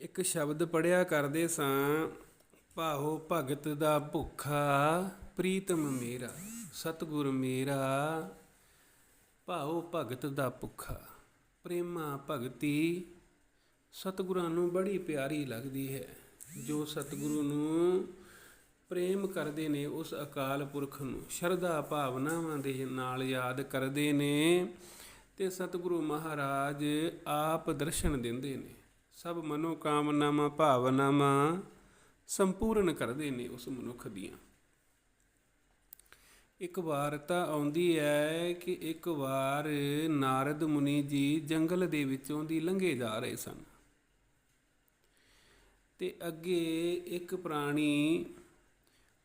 ਇੱਕ ਸ਼ਬਦ ਪੜਿਆ ਕਰਦੇ ਸਾਂ, ਭਾਉ ਭਗਤ ਦਾ ਭੁੱਖਾ ਪ੍ਰੀਤਮ ਮੇਰਾ, ਸਤਿਗੁਰ ਮੇਰਾ, ਭਾਉ ਭਗਤ ਦਾ ਭੁੱਖਾ, ਪ੍ਰੇਮਾ ਭਗਤੀ, ਸਤਿਗੁਰਾਂ ਨੂੰ ਬੜੀ ਪਿਆਰੀ ਲੱਗਦੀ ਹੈ। ਜੋ ਸਤਿਗੁਰੂ ਨੂੰ ਪ੍ਰੇਮ ਕਰਦੇ ਨੇ, ਉਸ ਅਕਾਲ ਪੁਰਖ ਨੂੰ ਸ਼ਰਧਾ ਭਾਵਨਾਵਾਂ ਦੇ ਨਾਲ ਯਾਦ ਕਰਦੇ ਨੇ ਤੇ ਸਤਿਗੁਰੂ ਮਹਾਰਾਜ ਆਪ ਦਰਸ਼ਨ ਦਿੰਦੇ ਨੇ। ਸਭ ਮਨੋ ਕਾਮਨਾਵਾਂ ਭਾਵਨਾਵਾਂ ਸੰਪੂਰਨ ਕਰਦੇ ਨੇ ਉਸ ਮਨੁੱਖ ਦੀਆਂ। ਇੱਕ ਵਾਰ ਤਾਂ ਆਉਂਦੀ ਹੈ ਕਿ ਇੱਕ ਵਾਰ ਨਾਰਦ ਮੁਨੀ ਜੀ ਜੰਗਲ ਦੇ ਵਿੱਚੋਂ ਦੀ ਲੰਘੇ ਜਾ ਰਹੇ ਸਨ। ਤੇ ਅੱਗੇ ਇੱਕ ਪ੍ਰਾਣੀ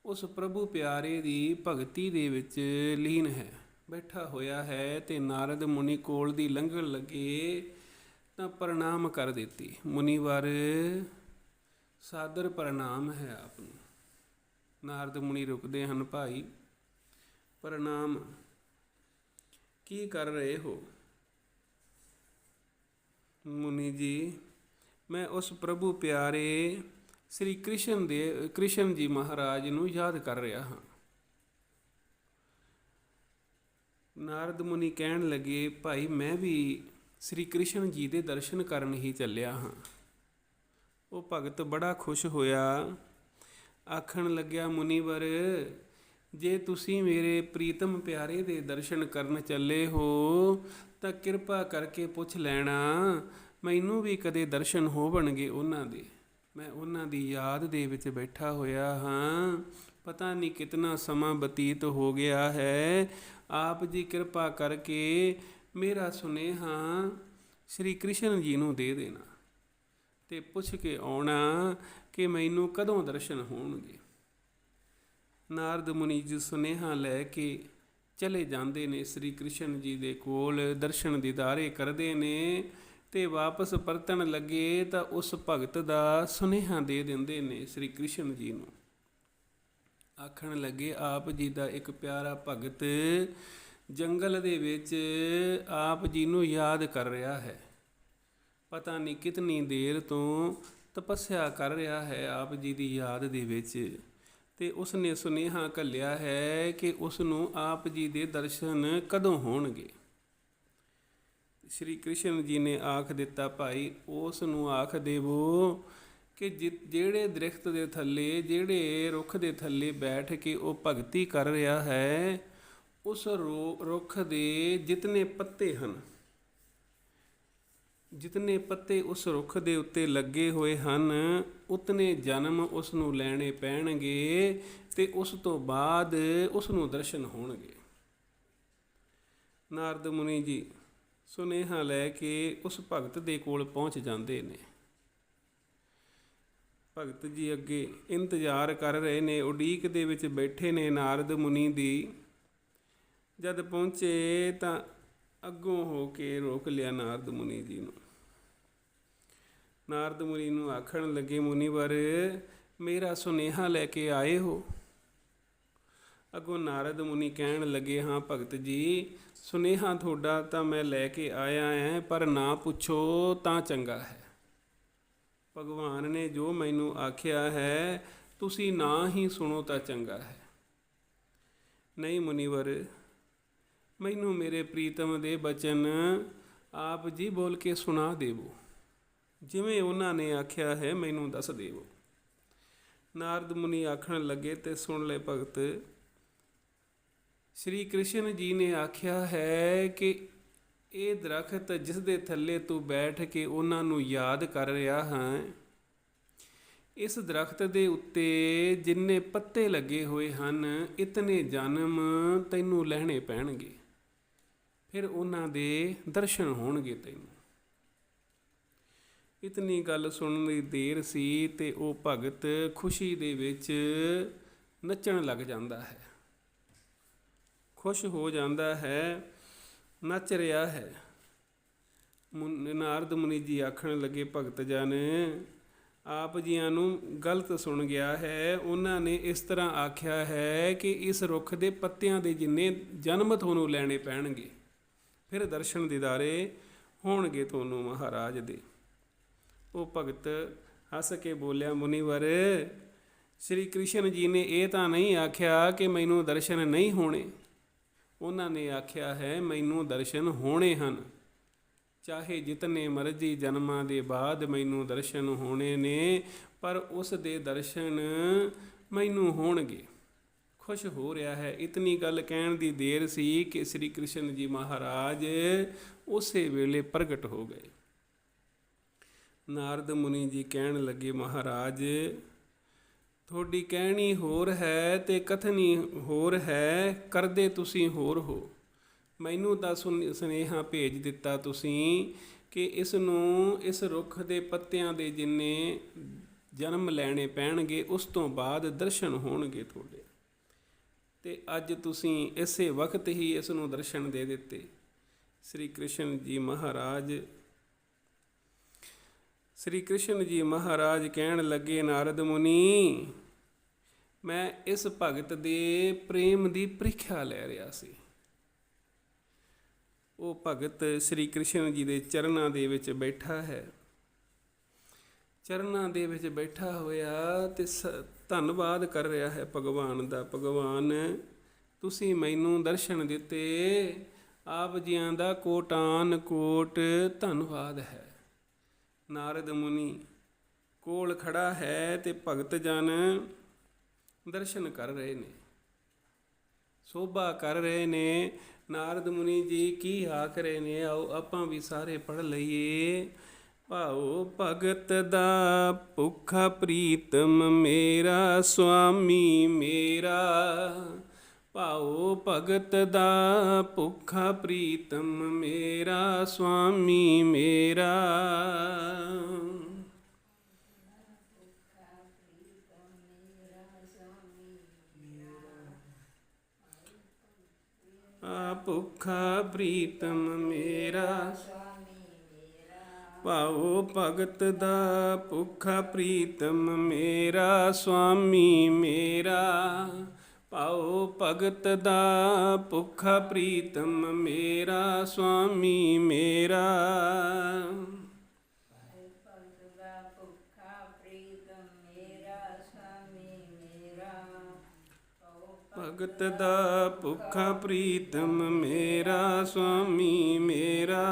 ਉਸ ਪ੍ਰਭੂ ਪਿਆਰੇ ਦੀ ਭਗਤੀ ਦੇ ਵਿੱਚ ਲੀਨ ਹੈ, ਬੈਠਾ ਹੋਇਆ ਹੈ ਤੇ ਨਾਰਦ ਮੁਨੀ ਕੋਲ ਦੀ ਲੰਘਣ ਲੱਗੇ ਤਾਂ ਪ੍ਰਣਾਮ ਕਰ ਦਿੱਤੀ। ਮੁਨੀਵਰ, ਸਾਦਰ ਪ੍ਰਣਾਮ ਹੈ ਆਪ ਨੂੰ। ਨਾਰਦ ਮੁਨੀ ਰੁਕਦੇ ਹਨ, ਭਾਈ, ਪ੍ਰਣਾਮ। ਕੀ ਕਰ ਰਹੇ ਹੋ? ਮੁਨੀ ਜੀ, ਮੈਂ ਉਸ ਪ੍ਰਭੂ ਪਿਆਰੇ ਸ੍ਰੀ ਕ੍ਰਿਸ਼ਨ ਦੇ, ਕ੍ਰਿਸ਼ਨ ਜੀ ਮਹਾਰਾਜ ਨੂੰ ਯਾਦ ਕਰ ਰਿਹਾ ਹਾਂ। ਨਾਰਦ ਮੁਨੀ ਕਹਿਣ ਲੱਗੇ, ਭਾਈ, ਮੈਂ ਵੀ ਸ੍ਰੀ ਕ੍ਰਿਸ਼ਨ ਜੀ ਦੇ ਦਰਸ਼ਨ ਕਰਨ ਹੀ ਚੱਲਿਆ ਹਾਂ। ਉਹ ਭਗਤ ਬੜਾ ਖੁਸ਼ ਹੋਇਆ। ਆਖਣ ਲੱਗਿਆ, ਮੁਨੀਵਰ, ਜੇ ਤੁਸੀਂ ਮੇਰੇ ਪ੍ਰੀਤਮ ਪਿਆਰੇ ਦੇ ਦਰਸ਼ਨ ਕਰਨ ਚੱਲੇ ਹੋ, ਤਾਂ ਕਿਰਪਾ ਕਰਕੇ ਪੁੱਛ ਲੈਣਾ, ਮੈਨੂੰ ਵੀ ਕਦੇ ਦਰਸ਼ਨ ਹੋਵਣਗੇ ਉਹਨਾਂ ਦੇ। ਮੈਂ ਉਹਨਾਂ ਦੀ ਯਾਦ ਦੇ ਵਿੱਚ ਬੈਠਾ ਹੋਇਆ ਹਾਂ। ਪਤਾ ਨਹੀਂ ਕਿਤਨਾ ਸਮਾਂ ਬਤੀਤ ਹੋ ਗਿਆ ਹੈ। ਆਪ ਜੀ ਕਿਰਪਾ ਕਰਕੇ ਮੇਰਾ ਸੁਨੇਹਾ ਸ੍ਰੀ ਕ੍ਰਿਸ਼ਨ ਜੀ ਨੂੰ ਦੇ ਦੇਣਾ ਤੇ ਪੁੱਛ ਕੇ ਆਉਣਾ ਕਿ ਮੈਨੂੰ ਕਦੋਂ ਦਰਸ਼ਨ ਹੋਣਗੇ। ਨਾਰਦ ਮੁਨੀ ਜੀ ਸੁਨੇਹਾ ਲੈ ਕੇ ਚਲੇ ਜਾਂਦੇ ਨੇ, ਸ੍ਰੀ ਕ੍ਰਿਸ਼ਨ ਜੀ ਦੇ ਕੋਲ ਦਰਸ਼ਨ ਦੀਦਾਰੇ ਕਰਦੇ ਨੇ ਤੇ ਵਾਪਸ ਪਰਤਣ ਲੱਗੇ ਤਾਂ ਉਸ ਭਗਤ ਦਾ ਸੁਨੇਹਾ ਦੇ ਦਿੰਦੇ ਨੇ ਸ੍ਰੀ ਕ੍ਰਿਸ਼ਨ ਜੀ ਨੂੰ। ਆਖਣ ਲੱਗੇ, ਆਪ ਜੀ ਦਾ ਇੱਕ ਪਿਆਰਾ ਭਗਤ ਜੰਗਲ ਦੇ ਵਿੱਚ ਆਪ ਜੀ ਨੂੰ ਯਾਦ ਕਰ ਰਿਹਾ ਹੈ। ਪਤਾ ਨਹੀਂ ਕਿਤਨੀ ਦੇਰ ਤੋਂ ਤਪੱਸਿਆ ਕਰ ਰਿਹਾ ਹੈ ਆਪ ਜੀ ਦੀ ਯਾਦ ਦੇ ਵਿੱਚ ਤੇ ਉਸ ਨੇ ਸੁਨੇਹਾ ਕੱਲਿਆ ਹੈ ਕਿ ਉਸ ਨੂੰ ਆਪ ਜੀ ਦੇ ਦਰਸ਼ਨ ਕਦੋਂ ਹੋਣਗੇ। ਸ਼੍ਰੀ ਕ੍ਰਿਸ਼ਨ ਜੀ ਨੇ ਆਖ ਦਿੱਤਾ, ਭਾਈ ਉਸ ਨੂੰ ਆਖ ਦੇਵੋ ਕਿ ਜਿ- ਜਿਹੜੇ ਦਰਖਤ ਦੇ ਥੱਲੇ, ਜਿਹੜੇ ਰੁੱਖ ਦੇ ਥੱਲੇ ਬੈਠ ਕੇ ਉਹ ਭਗਤੀ ਕਰ ਰਿਹਾ ਹੈ ਉਸ ਰੋ- ਰੁੱਖ ਦੇ ਜਿਤਨੇ ਪੱਤੇ ਹਨ, ਜਿਤਨੇ ਪੱਤੇ ਉਸ ਰੁੱਖ ਦੇ ਉੱਤੇ ਲੱਗੇ ਹੋਏ ਹਨ, ਉਤਨੇ ਜਨਮ ਉਸ ਨੂੰ ਲੈਣੇ ਪੈਣਗੇ ਤੇ ਉਸ ਤੋਂ ਬਾਅਦ ਉਸ ਨੂੰ ਦਰਸ਼ਨ ਹੋਣਗੇ। ਨਾਰਦ ਮੁਨੀ ਜੀ, ਸੁਨੇਹਾ ਲੈ ਕੇ ਉਸ ਭਗਤ ਦੇ ਕੋਲ ਪਹੁੰਚ ਜਾਂਦੇ ਨੇ। ਭਗਤ ਜੀ ਅੱਗੇ ਇੰਤਜ਼ਾਰ ਕਰ ਰਹੇ ਨੇ, ਉਡੀਕ ਦੇ ਵਿੱਚ ਬੈਠੇ ਨੇ ਨਾਰਦ ਮੁਨੀ ਦੀ। ਜਦ ਪਹੁੰਚੇ ਤਾਂ ਅੱਗੋਂ ਹੋ ਕੇ ਰੋਕ ਲਿਆ ਨਾਰਦ ਮੁਨੀ ਜੀ ਨੂੰ। ਨਾਰਦ ਮੁਨੀ ਨੂੰ ਆਖਣ ਲੱਗੇ, ਮੁਨੀਵਰ, ਮੇਰਾ ਸੁਨੇਹਾ ਲੈ ਕੇ ਆਏ ਹੋ? ਅੱਗੋਂ ਨਾਰਦ ਮੁਨੀ ਕਹਿਣ ਲੱਗੇ, ਹਾਂ ਭਗਤ ਜੀ, ਸੁਨੇਹਾ ਤੁਹਾਡਾ ਤਾਂ ਮੈਂ ਲੈ ਕੇ ਆਇਆ ਹਾਂ ਪਰ ਨਾ ਪੁੱਛੋ ਤਾਂ ਚੰਗਾ ਹੈ। ਭਗਵਾਨ ਨੇ ਜੋ ਮੈਨੂੰ ਆਖਿਆ ਹੈ, ਤੁਸੀਂ ਨਾ ਹੀ ਸੁਣੋ ਤਾਂ ਚੰਗਾ ਹੈ। ਨਹੀਂ ਮੁਨੀਵਰ ਮੈਨੂੰ ਮੇਰੇ ਪ੍ਰੀਤਮ ਦੇ ਬਚਨ ਆਪ ਜੀ ਬੋਲ ਕੇ ਸੁਣਾ ਦੇਵੋ। ਜਿਵੇਂ ਉਹਨਾਂ ਨੇ ਆਖਿਆ ਹੈ, ਮੈਨੂੰ ਦੱਸ ਦੇਵੋ। ਨਾਰਦ ਮੁਨੀ ਆਖਣ ਲੱਗੇ ਤੇ ਸੁਣ ਲੈ ਭਗਤ। ਸ਼੍ਰੀ ਕ੍ਰਿਸ਼ਨ ਜੀ ਨੇ ਆਖਿਆ ਹੈ ਕਿ ਇਹ ਦਰਖਤ ਜਿਸ ਦੇ ਥੱਲੇ ਤੂੰ ਬੈਠ ਕੇ ਉਹਨਾਂ ਨੂੰ ਯਾਦ ਕਰ ਰਿਹਾ ਹੈ, ਇਸ ਦਰਖਤ ਦੇ ਉੱਤੇ ਜਿੰਨੇ ਪੱਤੇ ਲੱਗੇ ਹੋਏ ਹਨ, ਇਤਨੇ ਜਨਮ ਤੈਨੂੰ ਲੈਣੇ ਪੈਣਗੇ। ਫਿਰ ਉਹਨਾਂ ਦੇ ਦਰਸ਼ਨ ਹੋਣਗੇ ਤੈਨੂੰ। ਇਤਨੀ ਗੱਲ ਸੁਣਨ ਦੀ ਦੇਰ ਸੀ ਤੇ ਉਹ ਭਗਤ ਖੁਸ਼ੀ ਦੇ ਵਿੱਚ ਨੱਚਣ ਲੱਗ ਜਾਂਦਾ ਹੈ। ਖੁਸ਼ ਹੋ ਜਾਂਦਾ ਹੈ, ਨੱਚ ਰਿਹਾ ਹੈ। ਮੁਨ- ਨਾਰਦ ਮੁਨੀ ਜੀ ਆਖਣ ਲੱਗੇ, ਭਗਤ ਜਨ, ਆਪ ਜੀਆਂ ਨੂੰ ਗਲਤ ਸੁਣ ਗਿਆ ਹੈ। ਉਹਨਾਂ ਨੇ ਇਸ ਤਰ੍ਹਾਂ ਆਖਿਆ ਹੈ ਕਿ ਇਸ ਰੁੱਖ ਦੇ ਪੱਤਿਆਂ ਦੇ ਜਿੰਨੇ ਜਨਮ ਤੁਹਾਨੂੰ ਲੈਣੇ ਪੈਣਗੇ। ਫਿਰ ਦਰਸ਼ਨ ਦੀਦਾਰੇ ਹੋਣਗੇ ਤੁਹਾਨੂੰ ਮਹਾਰਾਜ ਦੇ। ਉਹ ਭਗਤ ਹੱਸ ਕੇ ਬੋਲਿਆ, ਮੁਨੀਵਰ, ਸ੍ਰੀ ਕ੍ਰਿਸ਼ਨ ਜੀ ਨੇ ਇਹ ਤਾਂ ਨਹੀਂ ਆਖਿਆ ਕਿ ਮੈਨੂੰ ਦਰਸ਼ਨ ਨਹੀਂ ਹੋਣੇ। ਉਹਨਾਂ ਨੇ ਆਖਿਆ ਹੈ, ਮੈਨੂੰ ਦਰਸ਼ਨ ਹੋਣੇ ਹਨ। ਚਾਹੇ ਜਿਤਨੇ ਮਰਜ਼ੀ ਜਨਮਾਂ ਦੇ ਬਾਅਦ ਮੈਨੂੰ ਦਰਸ਼ਨ ਹੋਣੇ ਨੇ, ਪਰ ਉਸ ਦੇ ਦਰਸ਼ਨ ਮੈਨੂੰ ਹੋਣਗੇ। ਖੁਸ਼ ਹੋ ਰਿਹਾ ਹੈ। ਇਤਨੀ ਗੱਲ ਕਹਿਣ ਦੀ ਦੇਰ ਸੀ ਕਿ ਸ੍ਰੀ ਕ੍ਰਿਸ਼ਨ ਜੀ ਮਹਾਰਾਜ ਉਸੇ ਵੇਲੇ ਪ੍ਰਗਟ ਹੋ ਗਏ। ਨਾਰਦ ਮੁਨੀ ਜੀ ਕਹਿਣ ਲੱਗੇ, ਮਹਾਰਾਜ, ਤੁਹਾਡੀ ਕਹਿਣੀ ਹੋਰ ਹੈ ਤੇ ਕਥਨੀ ਹੋਰ ਹੈ, ਕਰਦੇ ਤੁਸੀਂ ਹੋਰ ਹੋ। ਮੈਨੂੰ ਤਾਂ ਸੁਨ- ਸੁਨੇਹਾ ਭੇਜ ਦਿੱਤਾ ਤੁਸੀਂ ਕਿ ਇਸ ਨੂੰ, ਇਸ ਰੁੱਖ ਦੇ ਪੱਤਿਆਂ ਦੇ ਜਿੰਨੇ ਜਨਮ ਲੈਣੇ ਪੈਣਗੇ, ਉਸ ਤੋਂ ਬਾਅਦ ਦਰਸ਼ਨ ਹੋਣਗੇ ਤੁਹਾਡੇ। ਤੇ ਅੱਜ ਤੁਸੀਂ ਇਸੇ ਵਕਤ ਹੀ ਇਸ ਨੂੰ ਦਰਸ਼ਨ ਦੇ ਦਿੱਤੇ। ਸ੍ਰੀ ਕ੍ਰਿਸ਼ਨ ਜੀ ਮਹਾਰਾਜ, ਸ੍ਰੀ ਕ੍ਰਿਸ਼ਨ ਜੀ ਮਹਾਰਾਜ ਕਹਿਣ ਲੱਗੇ, ਨਾਰਦ ਮੁਨੀ, ਮੈਂ ਇਸ ਭਗਤ ਦੇ ਪ੍ਰੇਮ ਦੀ ਪ੍ਰੀਖਿਆ ਲੈ ਰਿਹਾ ਸੀ। ਉਹ ਭਗਤ ਸ੍ਰੀ ਕ੍ਰਿਸ਼ਨ ਜੀ ਦੇ ਚਰਨਾਂ ਦੇ ਵਿੱਚ ਬੈਠਾ ਹੈ। ਚਰਨਾਂ ਦੇ ਵਿੱਚ ਬੈਠਾ ਹੋਇਆ ਤੇ ਸ- ਧੰਨਵਾਦ ਕਰ ਰਿਹਾ ਹੈ ਭਗਵਾਨ ਦਾ। ਭਗਵਾਨ, ਤੁਸੀਂ ਮੈਨੂੰ ਦਰਸ਼ਨ ਦਿੱਤੇ। ਆਪ ਜੀਆਂ ਦਾ ਕੋਟਾਨ ਕੋਟ ਧੰਨਵਾਦ ਹੈ। ਨਾਰਦ ਮੁਨੀ ਕੋਲ ਖੜਾ ਹੈ ਤੇ ਭਗਤ ਜਨ ਦਰਸ਼ਨ ਕਰ ਰਹੇ ਨੇ। ਸੋਭਾ ਕਰ ਰਹੇ ਨੇ। ਨਾਰਦ ਮੁਨੀ ਜੀ ਕੀ ਆਖ ਰਹੇ ਨੇ? ਆਓ ਆਪਾਂ ਵੀ ਸਾਰੇ ਪੜ ਲਈਏ। ਭਾਉ ਭਗਤ ਦਾ ਭੁੱਖਾ ਪ੍ਰੀਤਮ ਮੇਰਾ, ਸੁਆਮੀ ਮੇਰਾ। ਭਾਉ ਭਗਤ ਦਾ ਭੁੱਖਾ ਪ੍ਰੀਤਮ ਮੇਰਾ, ਸੁਆਮੀ ਮੇਰਾ। ਆ ਭੁੱਖਾ ਪ੍ਰੀਤਮ ਮੇਰਾ। ਭਾਉ ਭਗਤ ਦਾ ਭੁੱਖਾ ਪ੍ਰੀਤਮ ਮੇਰਾ ਸੁਆਮੀ ਮੇਰਾ। ਭਾਉ ਭਗਤ ਦਾ ਭੁੱਖਾ ਪ੍ਰੀਤਮ ਮੇਰਾ ਸੁਆਮੀ ਮੇਰਾ। ਭਗਤ ਦਾ ਭੁੱਖਾ ਪ੍ਰੀਤਮ ਮੇਰਾ ਸਵਾਮੀ ਮੇਰਾ। ਕਹੋ ਭਗਤ ਦਾ ਭੁੱਖਾ ਪ੍ਰੀਤਮ ਮੇਰਾ ਸੁਆਮੀ ਮੇਰਾ।